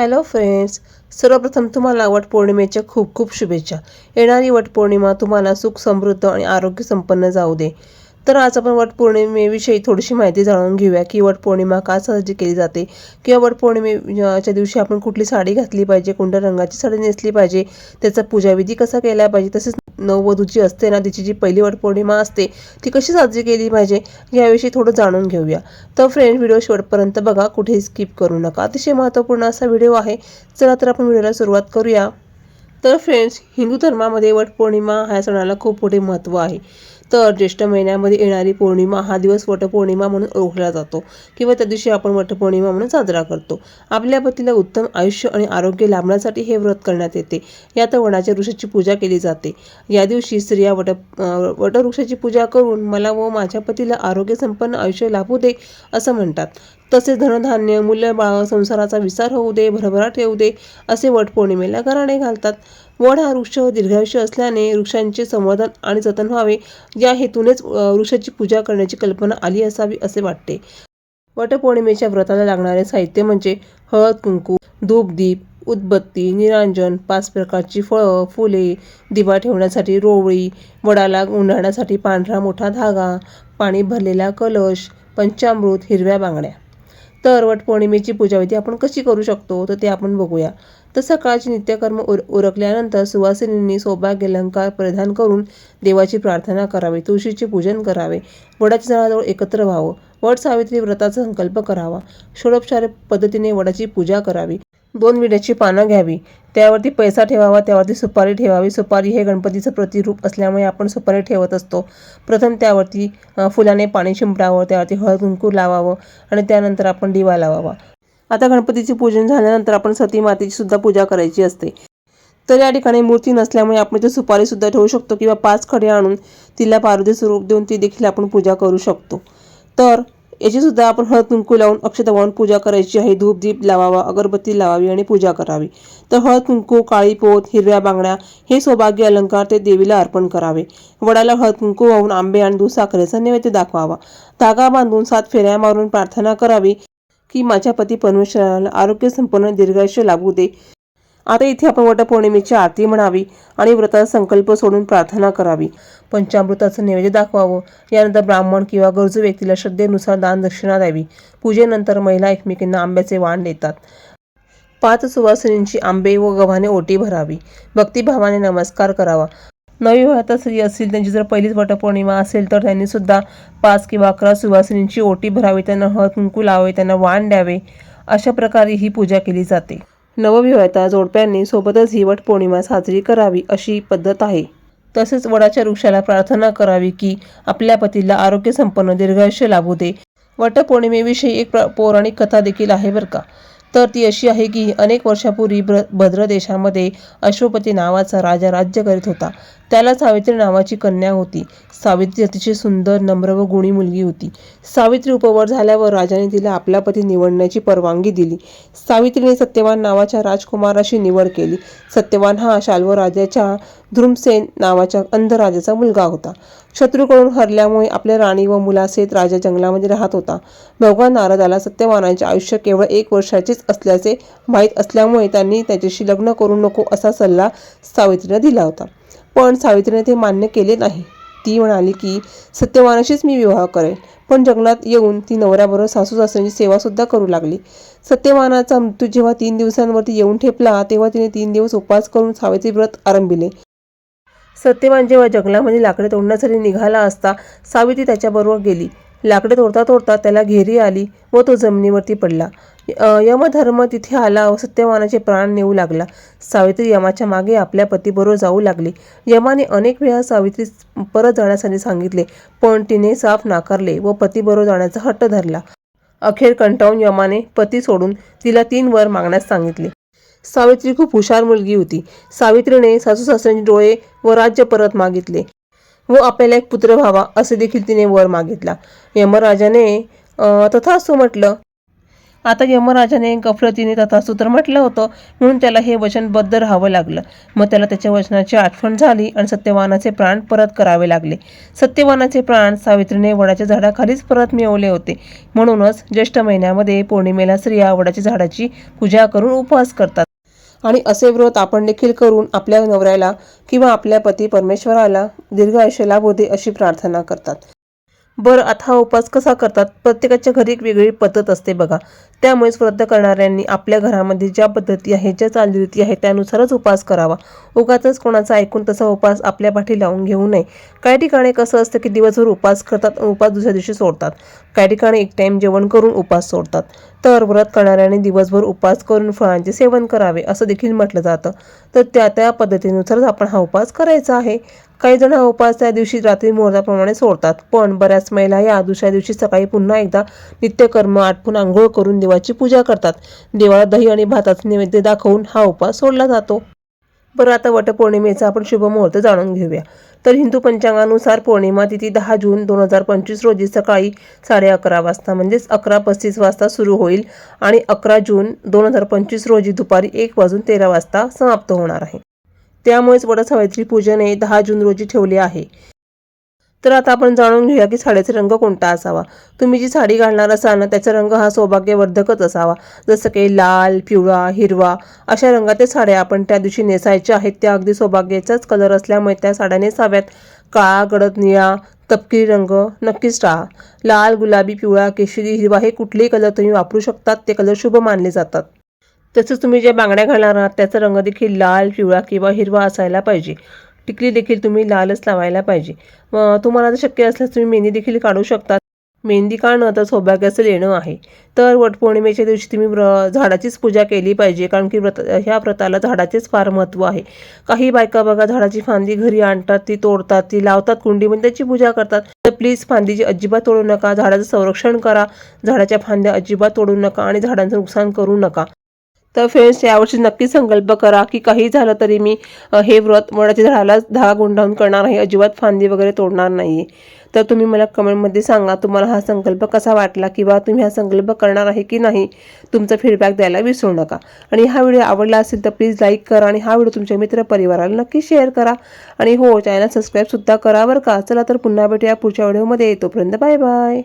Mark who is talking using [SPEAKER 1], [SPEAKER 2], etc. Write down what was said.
[SPEAKER 1] Hello friends सर्वप्रथम तुम्हाला वटपौर्णिमेच्या खूप खूप शुभेच्छा. येणारी वटपौर्णिमा तुम्हाला सुख समृद्ध आणि आरोग्य संपन्न जाऊ दे. तर आज आपण वटपौर्णिमेविषयी थोडीशी माहिती जाणून घेऊया की वटपौर्णिमा का साजरी केली जाते किंवा वटपौर्णिमेच्या दिवशी आपण कुठली साडी घातली पाहिजे कोणत्या रंगाची साडी नेसली पाहिजे त्याचा पूजाविधी कसा केला पाहिजे तसेच नववधूची असते ना तिची जी पहिली वटपौर्णिमा असते ती कशी साजरी केली पाहिजे याविषयी थोडं जाणून घेऊया. तर फ्रेंड व्हिडिओ शेवटपर्यंत बघा कुठेही स्किप करू नका. अतिशय महत्त्वपूर्ण असा व्हिडिओ आहे. चला तर आपण व्हिडिओला सुरुवात करूया. तर फ्रेंड्स हिंदू धर्मामध्ये वटपौर्णिमा ह्या सणाला खूप मोठे महत्त्व आहे. तर ज्येष्ठ महिन्यामध्ये येणारी पौर्णिमा हा दिवस वटपौर्णिमा म्हणून ओळखला जातो किंवा त्या दिवशी आपण वटपौर्णिमा म्हणून साजरा करतो. आपल्या पतीला उत्तम आयुष्य आणि आरोग्य लाभण्यासाठी हे व्रत करण्यात येते. यात वडाच्या वृक्षाची पूजा केली जाते. या दिवशी स्त्रिया वट वटवृक्षाची पूजा करून मला व माझ्या पतीला आरोग्य संपन्न आयुष्य लाभू दे असं म्हणतात. तसेच धनधान्य मूल्यबाळ संसाराचा विसार होऊ दे भरभराट येऊ दे असे वटपौर्णिमेला गराणे घालतात. वड हा वृक्ष दीर्घायुष्य असल्याने वृक्षांचे संवर्धन आणि जतन व्हावे या हेतूनेच वृक्षाची पूजा करण्याची कल्पना आली असावी असे वाटते. वटपौर्णिमेच्या व्रताला लागणारे साहित्य म्हणजे हळद कुंकू धूपदीप उदबत्ती निरांजन पाच प्रकारची फळं फुले दिवा ठेवण्यासाठी रोवळी वडाला गुंडाळण्यासाठी पांढरा मोठा धागा पाणी भरलेला कलश पंचामृत हिरव्या बांगड्या. तर पूजा पूजाविधी आपण कशी करू शकतो तर ते आपण बघूया. तर सकाळचे नित्यकर्म उर उरकल्यानंतर सुवासिनींनी सौभाग्य अलंकार परिधान करून देवाची प्रार्थना करावी तुळशीचे पूजन करावे वडाच्या झाडाजवळ एकत्र व्हावं वट सावित्री व्रताचा संकल्प करावा षोडोपचार पद्धतीने वडाची पूजा करावी दोन विड्याची पानं घ्यावी. त्यावरती पैसा ठेवावा त्यावरती सुपारी ठेवावी. सुपारी हे गणपतीचं प्रतिरूप असल्यामुळे आपण सुपारी ठेवत असतो. प्रथम त्यावरती फुलाने पाणी शिंपडावं त्यावरती हळद कुंकू लावावं आणि त्यानंतर आपण दिवा लावावा. आता गणपतीचे पूजन झाल्यानंतर आपण सती मातेची सुद्धा पूजा करायची असते. तर या ठिकाणी मूर्ती नसल्यामुळे आपण इथे सुपारीसुद्धा ठेवू शकतो किंवा पाच खडे आणून तिला पारुदे स्वरूप देऊन ती देखील आपण पूजा करू शकतो. तर याची सुद्धा आपण हळद कुंकू लावून अक्षता वाहून पूजा करायची आहे. धूप दीप लावावा अगरबत्ती लावावी आणि पूजा करावी. तर हळद कुंकू काळी पोत हिरव्या बांगड्या हे सौभाग्य अलंकार ते देवीला अर्पण करावे. वडाला हळद कुंकू वाहून आंबे आणि दूध साखरेचा नैवेद्य दाखवावा. धागा बांधून सात फेऱ्या मारून प्रार्थना करावी की माझ्या पती परमेश्वराला आरोग्य संपन्न दीर्घायुष्य लाभू दे. आता इथे आपण वटपौर्णिमेची आरती म्हणावी आणि व्रताचा संकल्प सोडून प्रार्थना करावी. पंचामृताचं नैवेद्य दाखवावं. यानंतर ब्राह्मण किंवा गरजू व्यक्तीला श्रद्धेनुसार दान दक्षिणा द्यावी. पूजेनंतर महिला एकमेकींना आंब्याचे वाण देतात. पाच सुवासिनींची आंबे व गव्हाने ओटी भरावी. भक्तिभावाने नमस्कार करावा. नवविवाहित स्त्री असतील त्यांची जर पहिलीच वटपौर्णिमा असेल तर त्यांनी सुद्धा पाच किंवा अकरा सुवासिनींची ओटी भरावी. त्यांना हळद कुंकू लावावे त्यांना वाण द्यावे. अशा प्रकारे ही पूजा केली जाते. नवविवाहिता जोडप्यांनी सोबतच ही वटपौर्णिमा साजरी करावी अशी पद्धत आहे. तसेच वडाच्या वृक्षाला प्रार्थना करावी की आपल्या पतीला आरोग्य संपन्न दीर्घायुष्य लाभू दे. वटपौर्णिमेविषयी एक पौराणिक कथा देखील आहे बरं का. तर ती अशी आहे की अनेक वर्षापूर्वी भ्र भद्र देशामध्ये अश्वपती नावाचा राजा राज्य करीत होता. त्याला सावित्री नावाची कन्या होती. सावित्री अतिशय सुंदर नम्र व गुणी मुलगी होती. सावित्री उपवर झाल्यावर राजाने तिला आपला पती निवडण्याची परवानगी दिली. सावित्रीने सत्यवान नावाच्या राजकुमाराशी निवड केली. सत्यवान हा शाल्व राजाच्या ध्रुमसेन नावाच्या अंध राजाचा मुलगा होता. शत्रूकडून हरल्यामुळे आपल्या राणी व मुलासहित राजा जंगलामध्ये राहत होता. भगवान नारदाला सत्यवानाचे आयुष्य केवळ एक वर्षाचेच असल्याचे माहीत असल्यामुळे त्यांनी त्याच्याशी लग्न करू नको असा सल्ला सावित्रीला दिला होता. पण सावित्रीने ते मान्य केले नाही. ती म्हणाली की सत्यवानाशीच मी विवाह करेन पण जंगलात येऊन ती नवऱ्याबरोबर सासू सासऱ्यांची सेवासुद्धा करू लागली. सत्यवानाचा मृत्यू जेव्हा तीन दिवसांवरती येऊन ठेपला तेव्हा तिने तीन दिवस उपवास करून सावित्री व्रत आरंभिले. सत्यवान जेव्हा जंगलामध्ये लाकडे तोडण्यासाठी निघाला असता सावित्री त्याच्याबरोबर गेली. लाकडे तोडता तोडता त्याला घेरी आली व तो जमिनीवरती पडला. यमधर्म तिथे आला व सत्यवानाचे प्राण नेऊ लागला. सावित्री यमाच्या मागे आपल्या पतीबरोबर जाऊ लागली. यमाने अनेक वेळा सावित्री परत जाण्यासाठी सांगितले पण तिने साफ नाकारले व पतीबरोबर जाण्याचा हट्ट धरला. अखेर कंटाळून यमाने पती सोडून तिला तीन वर मागण्यास सांगितले. सावित्री खूप हुशार मुलगी होती. सावित्रीने सासू सासऱ्यांचे डोळे व राज्य परत मागितले. व आपल्याला एक पुत्र व्हावा असे देखील तिने वर मागितला. यमराजाने तथास्तू म्हटलं. आता यमराजाने गफलतीने तथास्तुत्र म्हटलं होतं. म्हणून त्याला हे वचनबद्ध राहावं लागलं. मग त्याला त्याच्या वचनाची आठवण झाली आणि सत्यवानाचे प्राण परत करावे लागले. सत्यवानाचे प्राण सावित्रीने वडाच्या झाडाखालीच परत मिळवले होते. म्हणूनच ज्येष्ठ महिन्यामध्ये पौर्णिमेला स्त्रिया वडाच्या झाडाची पूजा करून उपवास करतात. आणि असे व्रत आपण देखील करून आपल्या नवऱ्याला किंवा आपल्या पती परमेश्वराला दीर्घ आयुष्य लाभू दे अशी प्रार्थना करतात. बरं आता हा उपास कसा करतात? प्रत्येकाच्या घरी एक वेगळी पद्धत असते बघा. त्यामुळेच व्रत करणाऱ्यांनी आपल्या घरामध्ये ज्या पद्धती आहेत ज्या चालीरीती आहे त्यानुसारच उपास करावा. उगाच कोणाचा ऐकून तसा उपास आपल्या पाठी लावून घेऊ नये. काही ठिकाणी कसं असतं की दिवसभर उपास करतात उपवास उपास दुसऱ्या दिवशी सोडतात. काही ठिकाणी एक टाईम जेवण करून उपास सोडतात. तर व्रत करणाऱ्यांनी दिवसभर उपास करून फळांचे सेवन करावे असं देखील म्हटलं जातं. तर त्या त्या पद्धतीनुसारच आपण हा उपास करायचा आहे. काही जण हा उपास त्या दिवशी रात्री मुहूर्ताप्रमाणे सोडतात. पण बऱ्याच महिला या दुसऱ्या दिवशी सकाळी पुन्हा एकदा नित्यकर्म आटपून आंघोळ करून देवाची पूजा करतात. देवाला दही आणि भाताचे नैवेद्य दाखवून हा उपास सोडला जातो. बरं आता वटपौर्णिमेचा आपण शुभ मुहूर्त जाणून घेऊया. तर हिंदू पंचांगानुसार पौर्णिमा तिथी दहा जून दोन हजार पंचवीस रोजी सकाळी साडे अकरा वाजता म्हणजेच अकरा पस्तीस वाजता सुरू होईल आणि अकरा जून दोन हजार पंचवीस रोजी दुपारी एक वाजून तेरा वाजता समाप्त होणार आहे. त्यामुळेच वटसावित्री पूजन हे दहा जून रोजी ठेवले आहे. तर आता आपण जाणून घेऊया की साडीचा रंग कोणता असावा. तुम्ही जी साडी घालणार असाल ना त्याचा रंग हा सौभाग्यवर्धकच असावा. जसं की लाल पिवळा हिरवा अशा रंगाच्या साड्या आपण त्या दिवशी नेसायच्या आहेत. त्या अगदी सौभाग्याचाच कलर असल्यामुळे त्या साड्या नेसाव्यात. काळा गडद निळा तपकिरी रंग नक्कीच टाळा लाल गुलाबी पिवळा केशरी हिरवा हे कुठलेही कलर तुम्ही वापरू शकतात. ते कलर शुभ मानले जातात. तसंच तुम्ही ज्या बांगड्या घालणार आहात त्याचा रंग देखील लाल पिवळा किंवा हिरवा असायला पाहिजे. टिकली देखील तुम्ही लालच लावायला पाहिजे. तुम्हाला जर शक्य असल्यास तुम्ही मेहंदी देखील काढू शकता. मेहंदी काढणं तर सौभाग्याचं लेणं आहे. तर वटपौर्णिमेच्या दिवशी तुम्ही व्र झाडाचीच पूजा केली पाहिजे कारण की व्रत ह्या व्रताला झाडाचेच फार महत्त्व आहे. काही बायका बघा झाडाची फांदी घरी आणतात ती तोडतात ती लावतात कुंडीमध्ये त्याची पूजा करतात. तर प्लीज फांदीची अजिबात तोडू नका झाडाचं संरक्षण करा. झाडाच्या फांद्या अजिबात तोडू नका आणि झाडांचं नुकसान करू नका. तर फ्रेंड्स यावर्षी नक्की संकल्प करा की काही झालं तरी मी हे व्रत वडाच्या झाडाला धागा गुंडाळून करणार आहे. अजिबात फांदी वगैरे तोडणार नाही तर तुम्ही मला कमेंटमध्ये सांगा तुम्हाला हा संकल्प कसा वाटला किंवा तुम्ही हा संकल्प करणार आहे की नाही तुमचा फीडबॅक द्यायला विसरू नका. आणि हा व्हिडिओ आवडला असेल तर प्लीज लाईक करा आणि हा व्हिडिओ तुमच्या मित्रपरिवाराला नक्की शेअर करा. आणि हो चॅनल सबस्क्राईबसुद्धा करा बरं का. चला तर पुन्हा भेटूया पुढच्या व्हिडिओमध्ये तोपर्यंत बाय बाय